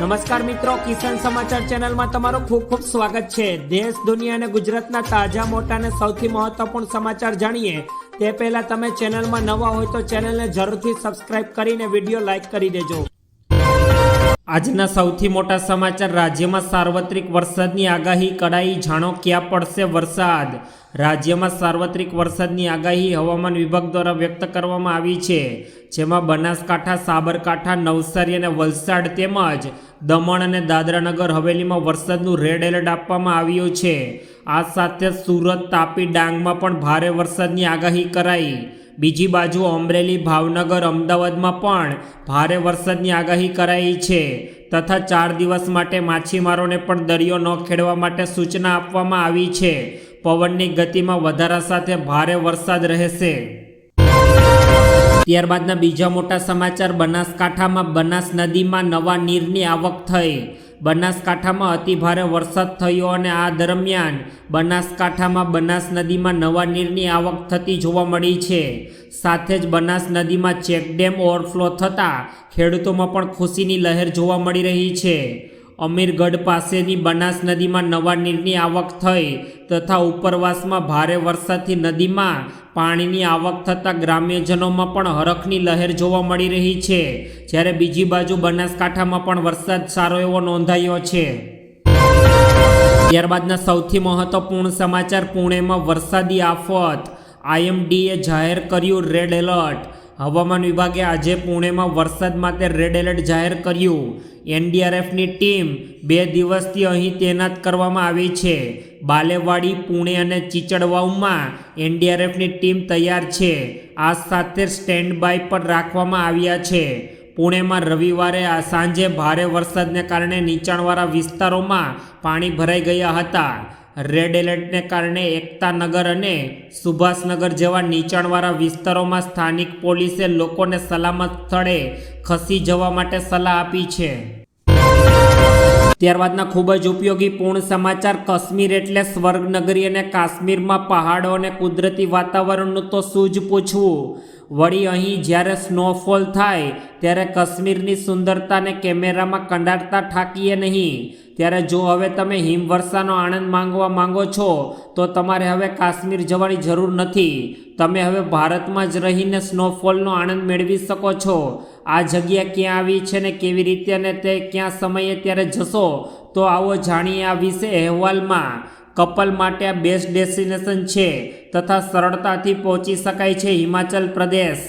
નમસ્કાર મિત્રો, કિસાન સમાચાર ચેનલમાં તમારું ખૂબ ખૂબ સ્વાગત છે. દેશ, દુનિયા અને ગુજરાતના તાજા મોટા અને સૌથી મહત્વપૂર્ણ સમાચાર જાણીએ. તે પહેલા તમે ચેનલમાં નવા હોય તો ચેનલને જરૂરથી સબસ્ક્રાઇબ કરીને વીડિયો લાઈક કરી દેજો. આજના સૌથી મોટા સમાચાર રાજ્યમાં સાર્વત્રિક વરસાદની આગાહી, કડાઈ જાણો ક્યાં પડશે વરસાદ? રાજ્યમાં સાર્વત્રિક વરસાદની આગાહી હવામાન વિભાગ દ્વારા વ્યક્ત કરવામાં આવી છે. જેમાં બનાસકાંઠા, સાબરકાંઠા, નવસારી અને વલસાડ તેમજ દમણ અને દાદરાનગર હવેલીમાં વરસાદનું રેડ એલર્ટ આપવામાં આવ્યું છે. આ સાથે સુરત, તાપી, ડાંગમાં પણ ભારે વરસાદની આગાહી કરાઈ. બીજી બાજુ અમરેલી ભાવનગર અમદાવાદમાં પણ ભારે વરસાદની આગાહી કરાઈ છે તથા ચાર દિવસ માટે માછીમારોને પણ દરિયો ન ખેડવા માટે સૂચના આપવામાં આવી છે. પવનની ગતિમાં વધારા સાથે ભારે વરસાદ રહેશે. ત્યારબાદના બીજા મોટા સમાચાર, બનાસકાંઠામાં બનાસ નદીમાં નવા નીરની આવક થઈ. બનાસકાંઠામાં અતિભારે વરસાદ થયો અને આ દરમિયાન બનાસકાંઠામાં બનાસ નદીમાં નવા નીરની આવક થતી જોવા મળી છે. સાથે જ બનાસ નદીમાં ચેકડેમ ઓવરફ્લો થતાં ખેડૂતોમાં પણ ખુશીની લહેર જોવા મળી રહી છે. અમીરગઢ પાસેની બનાસ નદીમાં નવા નીરની આવક થઈ તથા ઉપરવાસમાં ભારે વરસાદથી નદીમાં પાણીની આવક થતાં ગ્રામ્યજનોમાં પણ હરખની લહેર જોવા મળી રહી છે, જ્યારે બીજી બાજુ બનાસકાંઠામાં પણ વરસાદ સારો એવો નોંધાયો છે. ત્યારબાદના સૌથી મહત્વપૂર્ણ સમાચાર પુણેમાં વરસાદી આફત. આઈએમડીએ જાહેર કર્યું રેડ એલર્ટ. હવામાન વિભાગે આજે પુણેમાં વરસાદ માટે રેડ એલર્ટ જાહેર કર્યું. એનડીઆરએફની ટીમ બે દિવસથી અહીં તૈનાત કરવામાં આવી છે. બાલેવાડી, પુણે અને ચીચડવાઉમાં એનડીઆરએફની ટીમ તૈયાર છે. આ સાથે સ્ટેન્ડ બાય પર રાખવામાં આવ્યા છે. પુણેમાં રવિવારે આ સાંજે ભારે વરસાદને કારણે નીચાણવાળા વિસ્તારોમાં પાણી ભરાઈ ગયા હતા. રેડ એલર્ટને કારણે એકતાનગર અને સુભાષનગર જેવા નીચાણવાળા વિસ્તારોમાં સ્થાનિક પોલીસે લોકોને સલામત સ્થળે ખસી જવા માટે સલાહ આપી છે. ત્યારબાદના ખૂબ જ ઉપયોગી પૂર્ણ સમાચાર, કાશ્મીર એટલે સ્વર્ગનગરી અને કાશ્મીરમાં પહાડો અને કુદરતી વાતાવરણનું તો શું જ પૂછવું. વળી અહીં જ્યારે સ્નોફોલ થાય, ત્યારે કાશ્મીરની સુંદરતાને કેમેરામાં કંડારતા ઠાકીએ નહીં. ત્યારે જો હવે તમે હિમવર્ષાનો આનંદ માંગવા માંગો છો, તો તમારે હવે કાશ્મીર જવાની જરૂર નથી. તમે હવે ભારતમાં જ રહીને સ્નોફોલનો આનંદ મેળવી શકો છો. આ જગ્યા ક્યાં આવી છે ને કેવી રીતે અને તે ક્યાં સમયે ત્યારે જશો, તો આવો જાણીએ આ વિશે અહેવાલમાં. કપલ માટે આ બેસ્ટ ડેસ્ટિનેશન છે તથા સરળતાથી પહોંચી શકાય છે હિમાચલ પ્રદેશ.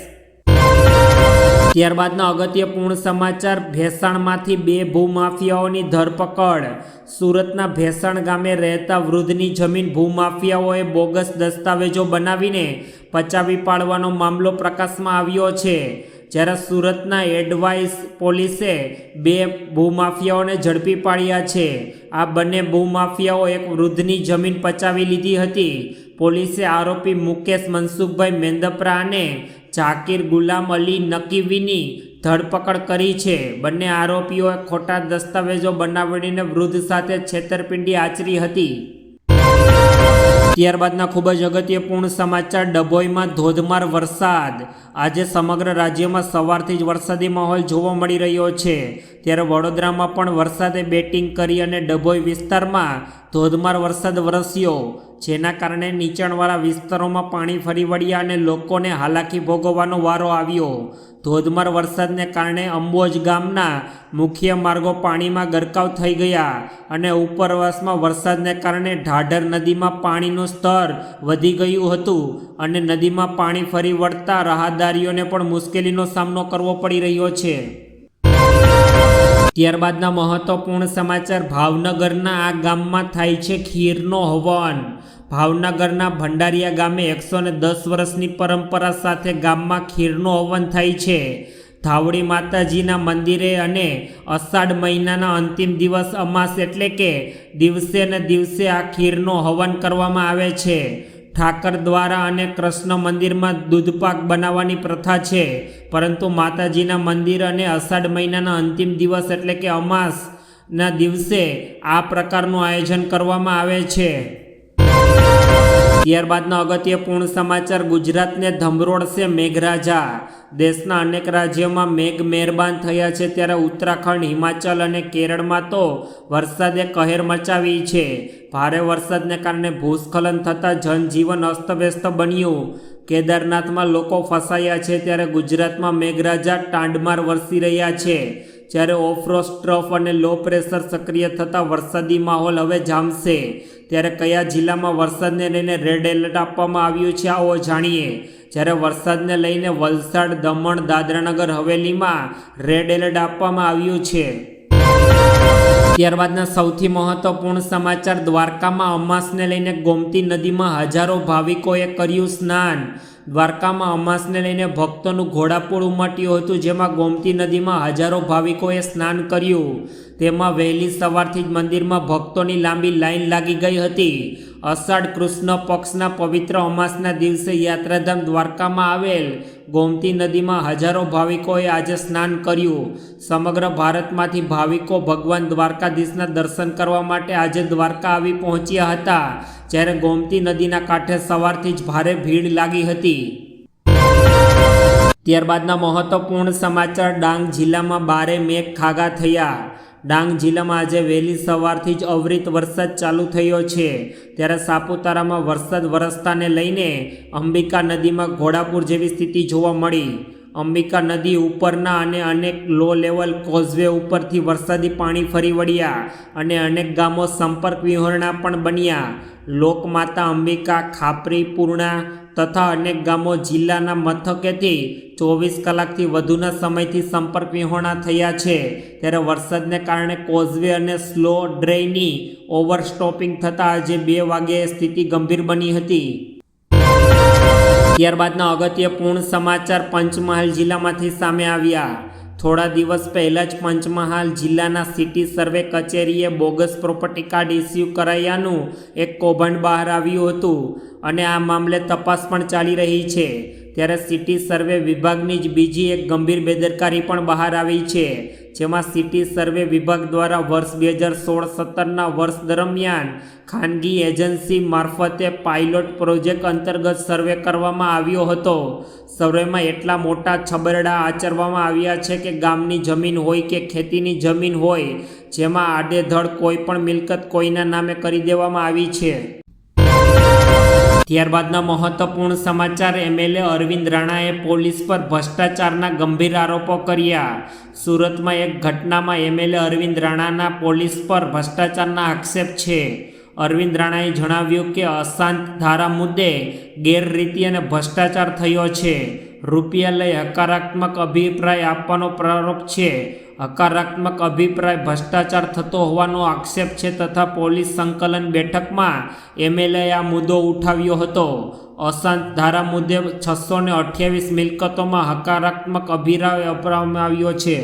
ત્યારબાદના અગત્યપૂર્ણ સમાચાર, ભેસાણમાંથી બે ભૂમાફિયાઓની ધરપકડ. સુરતના ભેસાણ ગામે રહેતા વૃદ્ધની જમીન ભૂમાફિયાઓએ બોગસ દસ્તાવેજો બનાવીને પચાવી પાડવાનો મામલો પ્રકાશમાં આવ્યો છે. જ્યારે સુરતના એડવાઇસ પોલીસે બે ભૂમાફિયાઓને ઝડપી પાડ્યા છે. આ બંને ભૂમાફિયાઓ એક વૃદ્ધની જમીન પચાવી લીધી હતી. પોલીસે આરોપી મુકેશ મનસુખભાઈ મેંદપરા અને ઝાકીર ગુલામ અલી નકીવીની ધરપકડ કરી છે. બંને આરોપીઓએ ખોટા દસ્તાવેજો બનાવીને વૃદ્ધ સાથે છેતરપિંડી આચરી હતી. ત્યારબાદના ખૂબ જ અગત્યપૂર્ણ સમાચાર, ડભોઈમાં ધોધમાર વરસાદ. આજે સમગ્ર રાજ્યમાં સવારથી જ વરસાદી માહોલ જોવા મળી રહ્યો છે. ત્યારે વડોદરામાં પણ વરસાદે બેટિંગ કરી અને ડભોઈ વિસ્તારમાં ધોધમાર વરસાદ વરસ્યો. જેના કારણે નીચાણવાળા વિસ્તારોમાં પાણી ફરી વળ્યા અને લોકોને હાલાકી ભોગવવાનો વારો આવ્યો. ધોધમાર વરસાદને કારણે અંબોજ ગામના મુખ્ય માર્ગો પાણીમાં ગરકાવ થઈ ગયા અને ઉપરવાસમાં વરસાદને કારણે ઢાઢર નદીમાં પાણીનું સ્તર વધી ગયું હતું અને નદીમાં પાણી ફરી વળતા રાહદારીઓને પણ મુશ્કેલીનો સામનો કરવો પડી રહ્યો છે. ત્યારબાદના મહત્વપૂર્ણ સમાચાર ભાવનગરના આ ગામમાં થાય છે ખીરનો હવન. ભાવનગરના ભંડારિયા ગામે એકસો દસ વર્ષની પરંપરા સાથે ગામમાં ખીરનો હવન થાય છે. ધાવડી માતાજીના મંદિરે અને અષાઢ મહિનાના અંતિમ દિવસ અમાસ એટલે કે દિવસે ને દિવસે આ ખીરનો હવન કરવામાં આવે છે. ઠાકર દ્વારા અને કૃષ્ણ મંદિરમાં દૂધપાક બનાવવાની પ્રથા છે. પરંતુ માતાજીના મંદિર અને અષાઢ મહિનાના અંતિમ દિવસ એટલે કે અમાસના દિવસે આ પ્રકારનું આયોજન કરવામાં આવે છે. ત્યારબાદના અગત્યપૂર્ણ સમાચાર ગુજરાતને ધમરોડશે મેઘરાજા. દેશના અનેક રાજ્યોમાં મેઘ મહેરબાન થયા છે ત્યારે ઉત્તરાખંડ, હિમાચલ અને કેરળમાં તો વરસાદે કહેર મચાવી છે. ભારે વરસાદને કારણે ભૂસ્ખલન થતાં જનજીવન અસ્તવ્યસ્ત બન્યું. કેદારનાથમાં લોકો ફસાયા છે ત્યારે ગુજરાતમાં મેઘરાજા તાંડમાર વરસી રહ્યા છે. જ્યારે ઓફરોસ્ટ ટ્રફ અને લો પ્રેશર સક્રિય થતાં વરસાદી માહોલ હવે જામશે. ત્યારે કયા જિલ્લામાં વરસાદને લઈને રેડ એલર્ટ આપવામાં આવ્યું છે આવો જાણીએ. જ્યારે વરસાદને લઈને વલસાડ, દમણ, દાદરાનગર, હવેલીમાં રેડ એલર્ટ આપવામાં આવ્યું છે. ત્યારબાદના સૌથી મહત્વપૂર્ણ સમાચાર દ્વારકામાં અમાસને લઈને ગોમતી નદીમાં હજારો ભાવિકોએ કર્યું સ્નાન. દ્વારકામાં અમાસને લઈને ભક્તોનું ઘોડાપૂર ઉમટ્યું હતું, જેમાં ગોમતી નદીમાં હજારો ભાવિકોએ સ્નાન કર્યું. તેમાં વહેલી સવારથી જ મંદિરમાં ભક્તોની લાંબી લાઈન લાગી ગઈ હતી. અષાઢ કૃષ્ણ પક્ષના પવિત્ર અમાસના દિવસે યાત્રાધામ દ્વારકામાં આવેલ ગોમતી નદીમાં હજારો ભાવિકોએ આજે સ્નાન કર્યું. સમગ્ર ભારતમાંથી ભાવિકો ભગવાન દ્વારકાધીશના દર્શન કરવા માટે આજે દ્વારકા આવી પહોંચ્યા હતા, જ્યારે ગોમતી નદીના કાંઠે સવારથી જ ભારે ભીડ લાગી હતી. ત્યારબાદના મહત્વપૂર્ણ સમાચાર ડાંગ જિલ્લામાં બારે મેઘ ખાગા થયા. ડાંગ જિલ્લામાં આજે વહેલી સવારથી જ અવિરત વરસાદ ચાલુ થયો છે. ત્યારે સાપુતારામાં વરસાદ વરસતાને લઈને અંબિકા નદીમાં ઘોડાપુર જેવી સ્થિતિ જોવા મળી. અંબિકા નદી ઉપરના અને અનેક લો લેવલ કોઝવે ઉપરથી વરસાદી પાણી ફરી વળ્યા અને અનેક ગામો સંપર્ક વિહોરણા પણ બન્યા. લોકમાતા અંબિકા, ખાપરી, પૂર્ણા તથા અનેક ગામો જિલ્લાના મથકેથી ચોવીસ કલાકથી વધુના સમયથી સંપર્ક વિહોણા થયા છે. ત્યારે વરસાદને કારણે કોઝવે અને સ્લો ડ્રેની ઓવરસ્ટોપિંગ થતાં આજે બે વાગ્યે સ્થિતિ ગંભીર બની હતી. ત્યારબાદના અગત્યપૂર્ણ સમાચાર પંચમહાલ જિલ્લામાંથી સામે આવ્યા. થોડા દિવસ પહેલાં જ પંચમહાલ જિલ્લાના સિટી સર્વે કચેરીએ બોગસ પ્રોપર્ટી કાર્ડ ઇસ્યુ કરાયાનું એક કૌભાંડ બહાર આવ્યું હતું અને આ મામલે તપાસ પણ ચાલી રહી છે. ત્યારે સિટી સર્વે વિભાગની જ બીજી એક ગંભીર બેદરકારી પણ બહાર આવી છે, જેમાં સિટી સર્વે વિભાગ દ્વારા વર્ષ બે હજાર સોળ સત્તરના વર્ષ દરમિયાન ખાનગી એજન્સી મારફતે પાયલોટ પ્રોજેક્ટ અંતર્ગત સર્વે કરવામાં આવ્યો હતો. સર્વેમાં એટલા મોટા છબરડા આચરવામાં આવ્યા છે કે ગામની જમીન હોય કે ખેતીની જમીન હોય, જેમાં આડેધડ કોઈ પણ મિલકત કોઈના નામે કરી દેવામાં આવી છે. ત્યારબાદના મહત્વપૂર્ણ સમાચાર એમએલએ અરવિંદ રાણાએ પોલીસ પર ભ્રષ્ટાચારના ગંભીર આરોપો કર્યા. સુરતમાં એક ઘટનામાં એમએલએ અરવિંદ રાણાના પોલીસ પર ભ્રષ્ટાચારના આક્ષેપ છે. અરવિંદ રાણાએ જણાવ્યું કે અશાંત ધારા મુદ્દે ગેરરીતિ અને ભ્રષ્ટાચાર થયો છે. રૂપિયા લઈ હકારાત્મક અભિપ્રાય આપવાનો પ્રારોપ છે. હકારાત્મક અભિપ્રાય ભ્રષ્ટાચાર થતો હોવાનો આક્ષેપ છે તથા પોલીસ સંકલન બેઠકમાં એમએલએ આ મુદ્દો ઉઠાવ્યો હતો. અશાંત ધારા મુદ્દે છસો ને અઠ્યાવીસ મિલકતોમાં હકારાત્મક અભિપ્રાય અપનાવવામાં આવ્યો છે.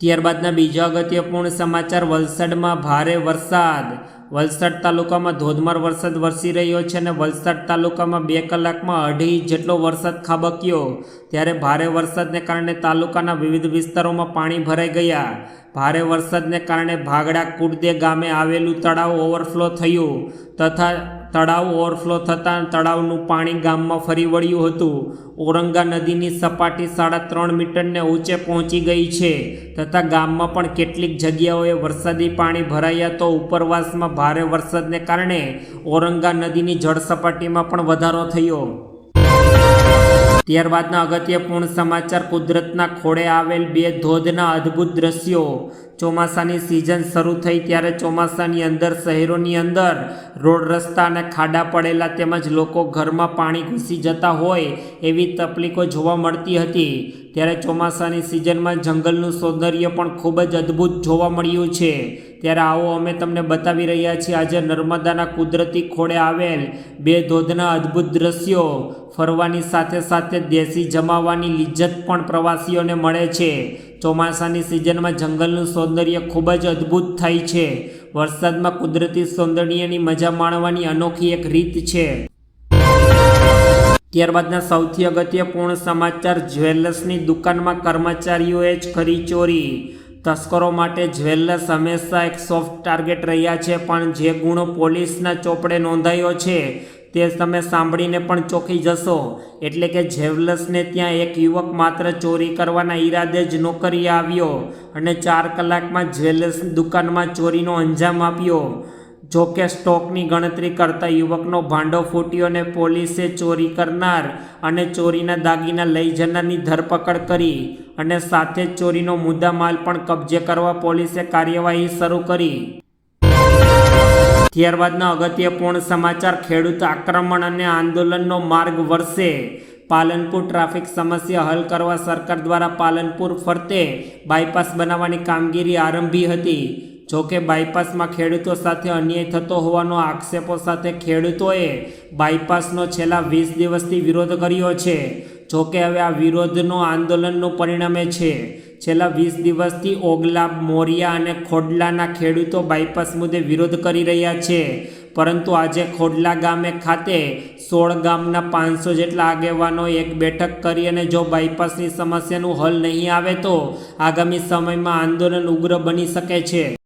ત્યારબાદના બીજા અગત્યપૂર્ણ સમાચાર, વલસાડમાં ભારે વરસાદ. વલસાડ તાલુકામાં ધોધમાર વરસાદ વરસી રહ્યો છે અને વલસાડ તાલુકામાં બે કલાકમાં અઢી જેટલો વરસાદ ખાબક્યો. ત્યારે ભારે વરસાદને કારણે તાલુકાના વિવિધ વિસ્તારોમાં પાણી ભરાઈ ગયા. ભારે વરસાદને કારણે ભાગડા કુડદે ગામે આવેલું તળાવ ઓવરફ્લો થયું તથા તળાવ ઓવરફ્લો થતાં તળાવનું પાણી ગામમાં ફરી વળ્યું હતું. ઔરંગા નદીની સપાટી સાડા ત્રણ મીટરને ઊંચે પહોંચી ગઈ છે. તથા ગામમાં પણ કેટલીક જગ્યાઓએ વરસાદી પાણી ભરાયા તો ઉપરવાસમાં ભારે વરસાદને કારણે ઔરંગા નદીની જળ સપાટીમાં પણ વધારો થયો. ત્યારબાદના અગત્યપૂર્ણ સમાચાર કુદરતના ખોળે આવેલ બે ધોધના અદ્ભુત દ્રશ્યો. ચોમાસાની સિઝન શરૂ થઈ ત્યારે ચોમાસાની અંદર, શહેરોની અંદર રોડ રસ્તા અને ખાડા પડેલા તેમજ લોકો ઘરમાં પાણી ઘૂસી જતા હોય એવી તકલીફો જોવા મળતી હતી. ત્યારે ચોમાસાની સિઝનમાં જંગલનું સૌંદર્ય પણ ખૂબ જ અદ્ભુત જોવા મળ્યું છે. ત્યારે આવો અમે તમને બતાવી રહ્યા છીએ, આજે નર્મદાના કુદરતી ખોળે આવેલ બે ધોધના અદ્ભુત દ્રશ્યો. ફરવાની સાથે સાથે દેશી જમાવાની લિજ્જત પણ પ્રવાસીઓને મળે છે. ચોમાસાની સિઝનમાં જંગલનું સૌંદર્ય ખૂબ જ અદ્ભુત થાય છે. વરસાદમાં કુદરતી સૌંદર્યની મજા માણવાની અનોખી એક રીત છે. ત્યારબાદના સૌથી અગત્યપૂર્ણ સમાચાર જ્વેલર્સની દુકાનમાં કર્મચારીઓએ જ કરી ચોરી. તસ્કરો માટે જ્વેલર્સ હંમેશા એક સોફ્ટ ટાર્ગેટ રહ્યા છે, પણ જે ગુણો પોલીસના ચોપડે નોંધાયો છે તે તમે સાંભળીને પણ ચોંકી જશો. એટલે કે જેવલસને ત્યાં એક યુવક માત્ર ચોરી કરવાના ઈરાદે જ નોકરીએ આવ્યો અને ચાર કલાકમાં જ્વેલર્સ દુકાનમાં ચોરીનો અંજામ આપ્યો. જો કે સ્ટોકની ગણતરી કરતા યુવકનો ભાંડો ફૂટ્યો અને પોલીસે ચોરી કરનાર અને ચોરીના દાગીના લઈ જનારની ધરપકડ કરી અને સાથે ચોરીનો મુદ્દામાલ પણ કબજે કરવા પોલીસે કાર્યવાહી શરૂ કરી. ત્યારબાદના અગત્યપૂર્ણ સમાચાર, ખેડૂત આક્રમણ અને આંદોલનનો માર્ગ વરસે. પાલનપુર ટ્રાફિક સમસ્યા હલ કરવા સરકાર દ્વારા પાલનપુર ફરતે બાયપાસ બનાવવાની કામગીરી આરંભી હતી. જોકે બાયપાસમાં ખેડૂતો સાથે અન્યાય થતો હોવાનો આક્ષેપો સાથે ખેડૂતોએ બાયપાસનો છેલ્લા વીસ દિવસથી વિરોધ કર્યો છે. જોકે હવે આ વિરોધનો, આંદોલનનું પરિણમે છે. છેલ્લા વીસ દિવસથી ઓગલા, મોરિયા અને ખોડલાના ખેડૂતો બાયપાસ મુદ્દે વિરોધ કરી રહ્યા છે. પરંતુ આજે ખોડલા ગામે ખાતે સોળ ગામના પાંચસો જેટલા આગેવાનો એક બેઠક કરી અને જો બાયપાસની સમસ્યાનું હલ નહીં આવે તો આગામી સમયમાં આંદોલન ઉગ્ર બની શકે છે.